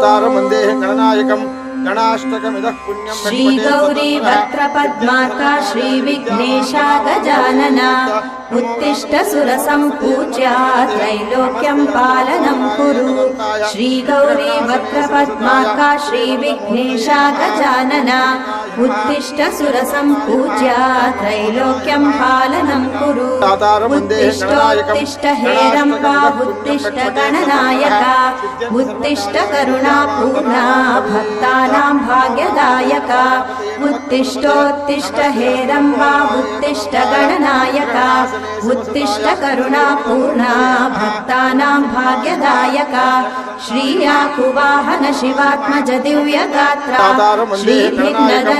दातारं वन्दे गणनायकं गणाष्टकमिदः पुण्यं श्रीगौरी श्रीविघ्नेशा गजानना उत्तिष्ठ सुरसम्पूज्या त्रैलोक्यं पालनं कुरु। श्रीगौरी वक्त्रपद्मार्का श्रीविघ्नेशा गजानना उत्तिष्ठ सुरसम्पूज्या त्रैलोक्यं पालनं कुरु। उत्तिष्ठोत्तिष्ठ हेरम्बा उत्तिष्ठ गणनायका उत्तिष्ठ करुणापूर्णा भक्तानां भाग्यदायका। उत्तिष्ठोत्तिष्ठ हेरम्बा उत्तिष्ठ गणनायका उत्तिष्ठ करुणापूर्णा भक्तानां भाग्यदायका। श्रीयाकुवाहन शिवात्मज दिव्यगात्रा श्रीभिन्नदन्तधनुजान्तक